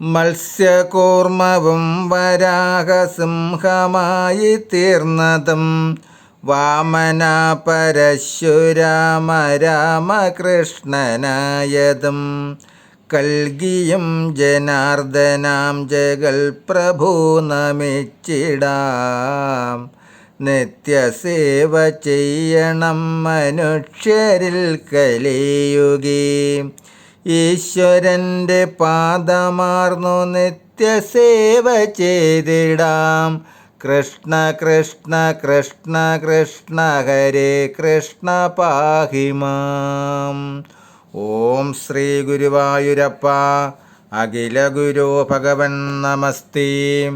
മത്സ്യകൂർമ്മവും വരാഹസിംഹമായി തീർന്നതും വാമന പരശുരാമ രാമകൃഷ്ണനായതും കൽകിയും ജനാർദ്ദനാം ജഗൽ പ്രഭു നമിച്ചിടാം നിത്യസേവ ചെയ്യണം മനുഷ്യരിൽ കലിയുകി ഈശ്വരന്റെ പാദമാർന്നു നിത്യസേവ ചെയ്തിടാം. കൃഷ്ണ കൃഷ്ണ കൃഷ്ണ കൃഷ്ണ ഹരേ കൃഷ്ണ പാഹിമാം. ഓം ശ്രീ ഗുരുവായൂരപ്പ അഖില ഗുരു ഭഗവൻ നമസ്തി.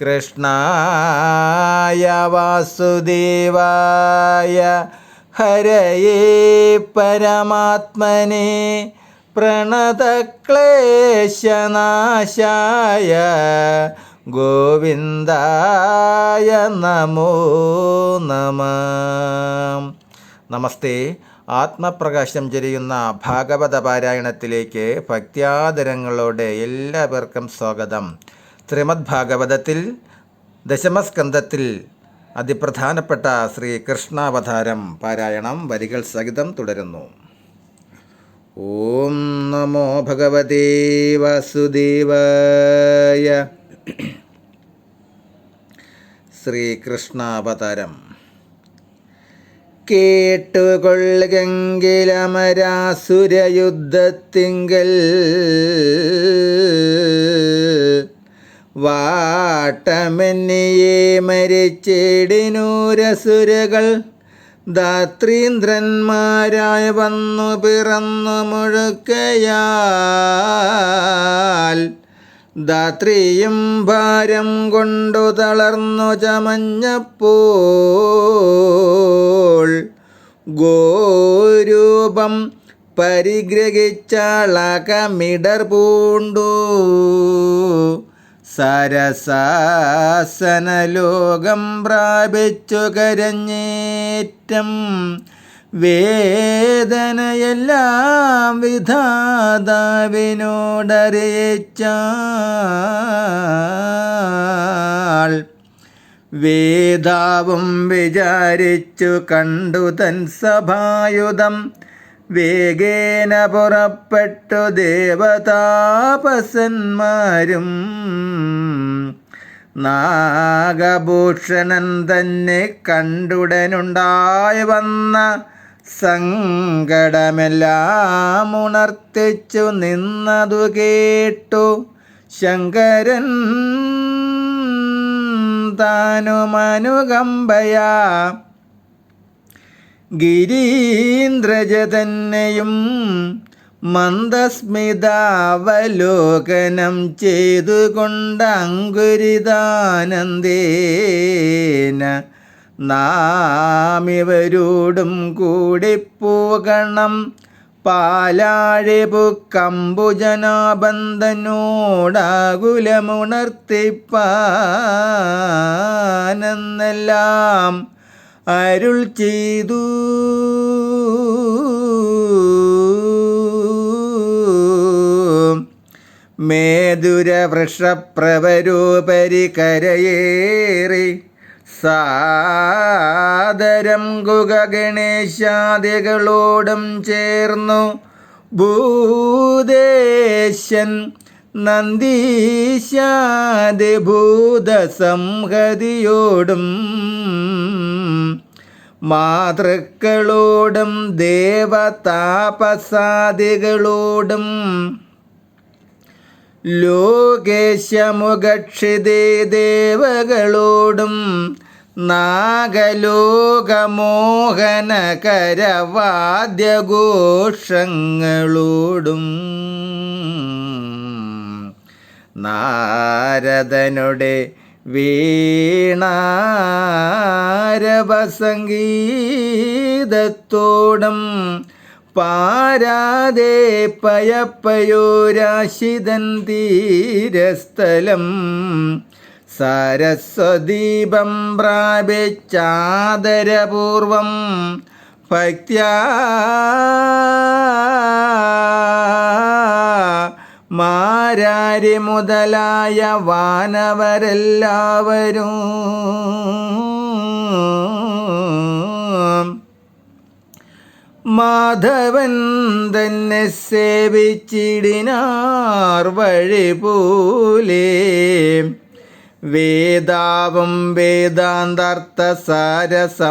കൃഷ്ണായ വാസുദേവായ ഹരയേ പരമാത്മനെ. പ്രണതക്ലേശനാശായ ഗോവിന്ദായ നമോ നമ. നമസ്തേ. ആത്മപ്രകാശം ചൊരിയുന്ന ഭാഗവത പാരായണത്തിലേക്ക് ഭക്ത്യാദരങ്ങളോടെ എല്ലാവർക്കും സ്വാഗതം. ശ്രീമദ് ഭാഗവതത്തിൽ ദശമസ്കന്ധത്തിൽ അതിപ്രധാനപ്പെട്ട ശ്രീകൃഷ്ണാവതാരം പാരായണം വരികൾ സഹിതം തുടരുന്നു. ഓം നമോ ഭഗവതേ വാസുദേവായ ശ്രീകൃഷ്ണാവതാരം. കേട്ടുകൊള്ളുകെങ്കിലമരാസുരയുദ്ധത്തിങ്കൽ വാട്ടമെന്നിയെ മരിച്ചിടിനൂരസുരകൾ ധാത്രീന്ദ്രന്മാരായ വന്നു പിറന്നു മുഴുക്കയാൽ ദാത്രിയും ഭാരം കൊണ്ടു തളർന്നു ചമഞ്ഞപ്പോൾ ഗോരൂപം പരിഗ്രഹിച്ചാളകമിടർ പൂണ്ടു. സരസാസനലോകം പ്രാപിച്ചു കരഞ്ഞേറ്റം. വേദനയെല്ലാം വിധാതാവിനോടറിയിച്ചാൾ. വേദാവും വിചാരിച്ചു കണ്ടു തൻ സഭായുധം. വേഗേന പുറപ്പെട്ടു ദേവതാപസന്മാരും. നാഗഭൂഷണൻ തന്നെ കണ്ടുടനുണ്ടായി വന്ന സങ്കടമെല്ലാം ഉണർത്തിച്ചു നിന്നതു കേട്ടു ശങ്കരൻ താനുമനുകമ്പയാ. ഗിരീന്ദ്രജതന്നെയും മന്ദസ്മിതാവലോകനം ചെയ്തുകൊണ്ട് അങ്കുരിതാനന്ദേന നാമിവരോടും കൂടിപ്പോകണം. പാലാഴിപുക്കമ്പുജനാബന്ധനോടാകുലമുണർത്തിപ്പാനെന്നെല്ലാം അരുൾ ചെയ്തു. മേതുര വൃഷപ്രവരോപരി കരയേറി സാദരം ഗുഗണേശാദികളോടും ചേർന്നു ഭൂദേശൻ നന്ദീശാദിഭൂതസംഹതിയോടും മാതൃക്കളോടും ദേവതാപസാദികളോടും ലോകേശമുഖക്ഷിതേ ദേവകളോടും നാഗലോകമോഹനകരവാദ്യഘോഷങ്ങളോടും നാരദനുടെ വീണാരവസംഗീതത്തോടും പാരാതെ പയപ്പയോരാശിതൻ തീരസ്ഥലം. സരസ്വദീപം പ്രാപിച്ചാദരപൂർവം ഭക്ത്യാ മാരാരി മുതലായ വാനവരെല്ലാവരും മാധവൻ തന്നെ സേവിച്ചിടിനാർ വഴി പോലെ വേദാവും വേദാന്താർത്ഥ സാരസംഗ്രഹമായ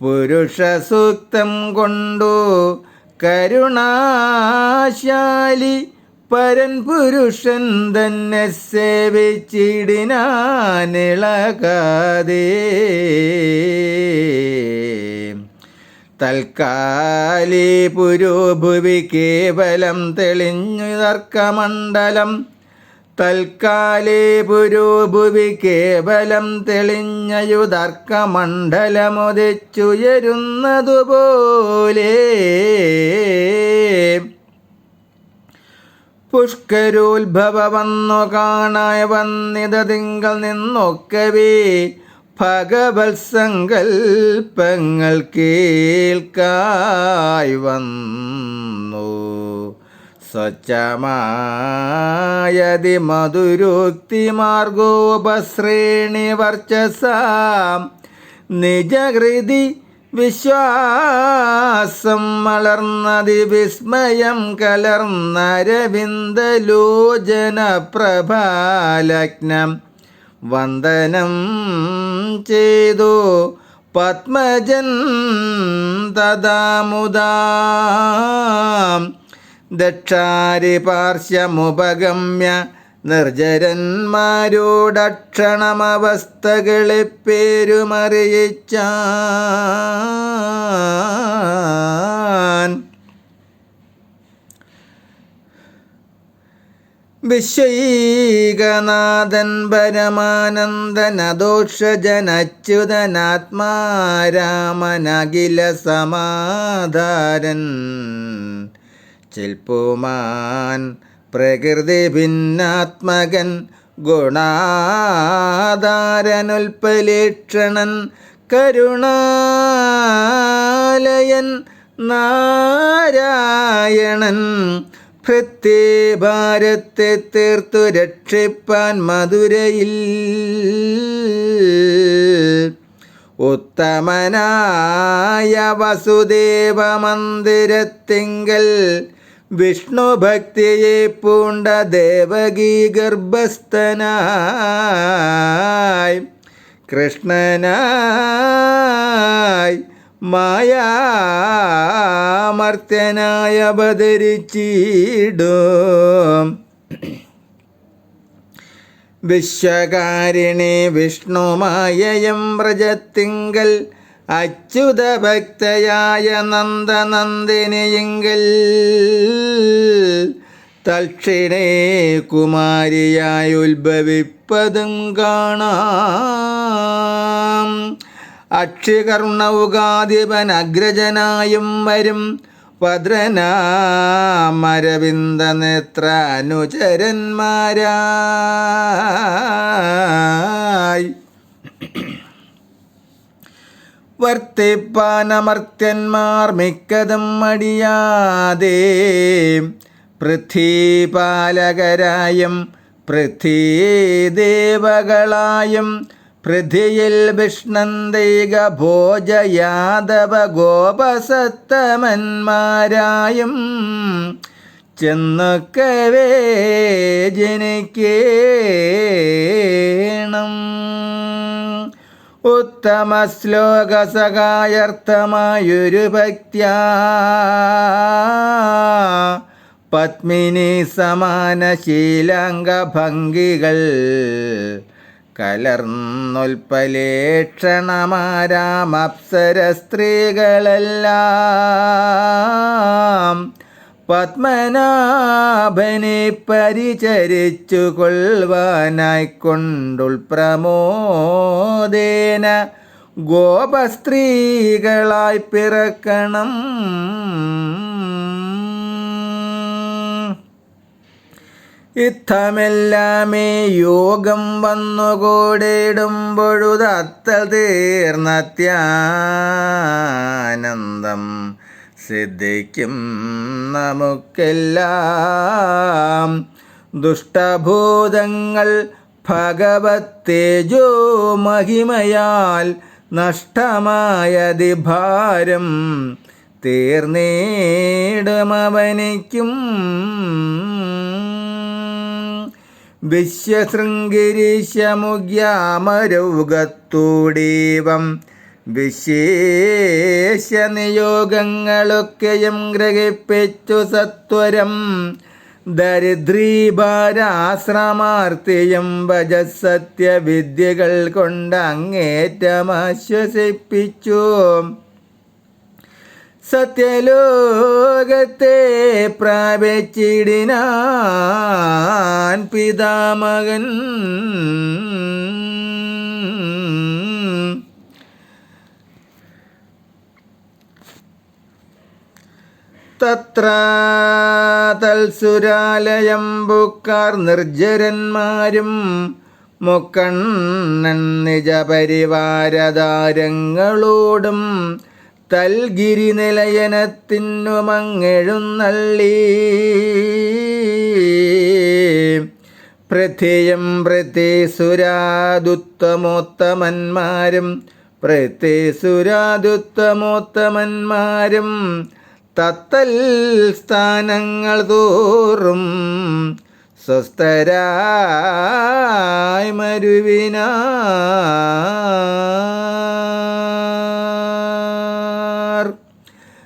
പുരുഷസൂക്തം കൊണ്ടു കരുണാശാലി പരൻ പുരുഷൻ തന്നെ സേവിച്ചിടിനാനിളകാതേ തൽക്കാലി പുരോഭുവി കേവലം തെളിഞ്ഞു തർക്കമണ്ഡലം തൽക്കാലി പുരോഭുവി കേവലം തെളിഞ്ഞയുതർക്കമണ്ഡലമുദിച്ചുയരുന്നതുപോലെ പുഷ്കരോത്ഭവ വന്നു കാണായ വന്നിത തിങ്കൾ നിന്നൊക്കവേ. ഭഗവത് സങ്കൽപ്പങ്ങൾ കേൾക്കായി വന്നു സ്വച്ഛമായതി മധുരോക്തി മാർഗോപശ്രേണി വർച്ചസാം. നിജഹൃതി വിശ്വാസം വളർന്നതി വിസ്മയം കലർന്നരവിന്ദലോചന പ്രഭാലഗ്നം വന്ദനം ചെയ്തു. പത്മജൻ തദാമുദാം ദക്ഷാരി പാർശ്വമുപഗമ്യ നിർജരന്മാരോടക്ഷണമവസ്ഥകളെ പേരുമറിയിച്ചാൻ വിശ്വൈകനാഥൻ പരമാനന്ദനദോഷജനച്യുതനാത്മാരാമനഖില സമാധാരൻ. ചിൽപ്പുമാൻ പ്രകൃതി ഭിന്നാത്മകൻ ഗുണാധാരനുൽപലീക്ഷണൻ കരുണാലയൻ നാരായണൻ. ഭൃത്യേ ഭാരത്തെ തീർത്തു രക്ഷിപ്പാൻ മധുരയിൽ. ഉത്തമനായ വസുദേവ മന്ദിരത്തിങ്കൽ വിഷ്ണു ഭക്തിയെ പൂണ്ട ദേവകീ ഗർഭസ്ഥനായി. കൃഷ്ണനായി മായാമർത്യനായ അവതരിച്ചിടും. വിശ്വകാരിണി വിഷ്ണുമായയം വ്രജത്തിങ്കൽ അച്യുത ഭക്തയായ നന്ദനന്ദിനിയെങ്കിൽ തൽക്ഷിണേ കുമാരിയായി ഉത്ഭവിപ്പതും കാണാം. അക്ഷികർണൗകാധിപൻ അഗ്രജനായും വരും. ഭദ്രനാമരവിന്ദ നേത്ര അനുചരന്മാരായി വർത്തിപ്പാനമർത്യന്മാർ മിക്കതും മടിയാതെ പൃഥ്വീപാലകരായും പൃഥ്വീദേവകളായും പൃഥിയിൽ വിഷ്ണന്തൈക ഭോജയാദവ ഗോപസത്തമന്മാരായും ചെന്നൊക്കവേ ജനിക്കേണം. ഉത്തമ ശ്ലോക സഹായർത്ഥമായൊരു ഭക്ത പത്മിനി സമാന ശീലാംഗ ഭംഗികൾ കലർന്നൊൽപ്പലേക്ഷണമാരാമപ്സര സ്ത്രീകളെല്ലാം പത്മനാഭനെ പരിചരിച്ചു കൊള്ളുവാനായി കൊണ്ടുൾ പ്രമോദേന ഗോപസ്ത്രീകളായി പിറക്കണം. ഇത്തമെല്ലാമേ യോഗം വന്നുകൂടിയിടുമ്പൊഴുതത്തൽ തീർന്നത്യാനന്ദം. സിദ്ധിക്കും നമുക്കെല്ലാം. ദുഷ്ടഭൂതങ്ങൾ ഭഗവത് തേജോ മഹിമയാൽ നഷ്ടമായതിഭാരം തീർന്നേടുമവനിക്കും. വിശ്വശൃംഗിരീശമുഗ്യാമരൗകത്തൂടീവം വിശേഷ നിയോഗങ്ങളൊക്കെയും ഗ്രഹിപ്പിച്ചു സത്വരം. ദരിദ്രീഭാരാശ്രമാർത്ഥിയും ഭജസത്യവിദ്യകൾ കൊണ്ട് അങ്ങേറ്റം ആശ്വസിപ്പിച്ചു. സത്യലോകത്തെ പ്രാപിച്ചിടിനാൻ പിതാമകൻ. തത്ര തൽസുരാലയം ബുക്കാർ നിർജരന്മാരും മുക്കണ്ണൻ നിജപരിവാരതാരങ്ങളോടും തൽഗിരി നിലയനത്തിനു മങ്ങെഴുന്നള്ളി പൃഥ്വിയും പൃഥ്വീസുരാദുത്തമോത്തമന്മാരും പൃഥ്വീസുരാദുത്തമോത്തമന്മാരും തത്തൽ സ്ഥാനങ്ങൾ തോറും സ്വസ്ഥരായി മരുവിനാർ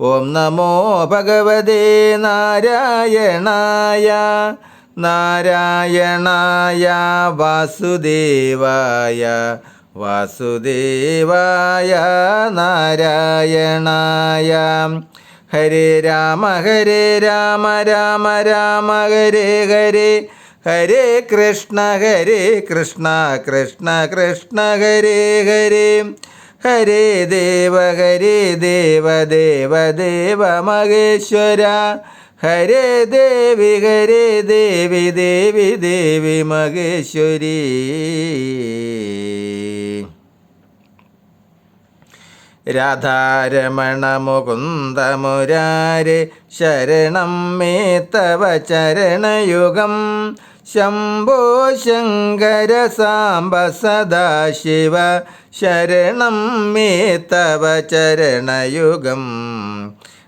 ഓം നമോ ഭഗവതേ നാരായണായ നാരായണായ വാസുദേവായ വാസുദേവായ നാരായണായ. ഹരേ രാമ ഹരേ രാമ രാമ രാമ ഹരേ ഹരേ ഹരേ കൃഷ്ണ ഹരേ കൃഷ്ണ കൃഷ്ണ കൃഷ്ണ ഹരേ ഹരേ. ഹരേ ദേവ ഹരേ ദേവ ദേവ ദേവ മഹേശ്വര. ഹരേ ദേവി ഹരേ ദേവി ദേവി ദേവി മഹേശ്വരി. രാധാരമണ മുകുന്ദ മുരാരെ ശരണം മേ തവ ചരണയുഗം. ശംഭോ ശങ്കര സാംബ സദാശിവ ശരണം മേ തവ ചരണയുഗം.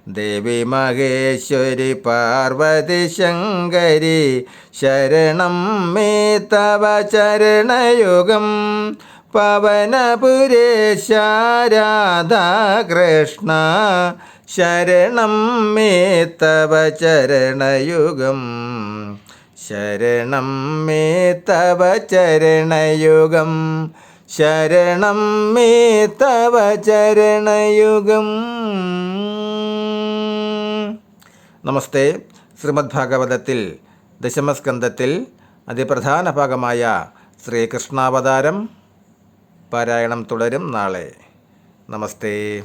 ദേവി മഹേശ്വരി പാർവതി ശങ്കരി ശരണം മേ തവ ചരണയുഗം. പവനപുരേശാരാധാകൃഷ്ണ ശരണം മേ തവ ചരണയുഗം. ശരണം മേ തവ ചരണയുഗം. ശരണം മേ തവ ചരണയുഗം. നമസ്തേ. ശ്രീമദ് ഭാഗവതത്തിൽ ദശമസ്കന്ധത്തിൽ അതിപ്രധാന ഭാഗമായ ശ്രീകൃഷ്ണാവതാരം പാരായണം തുടരും നാളെ. നമസ്തേ.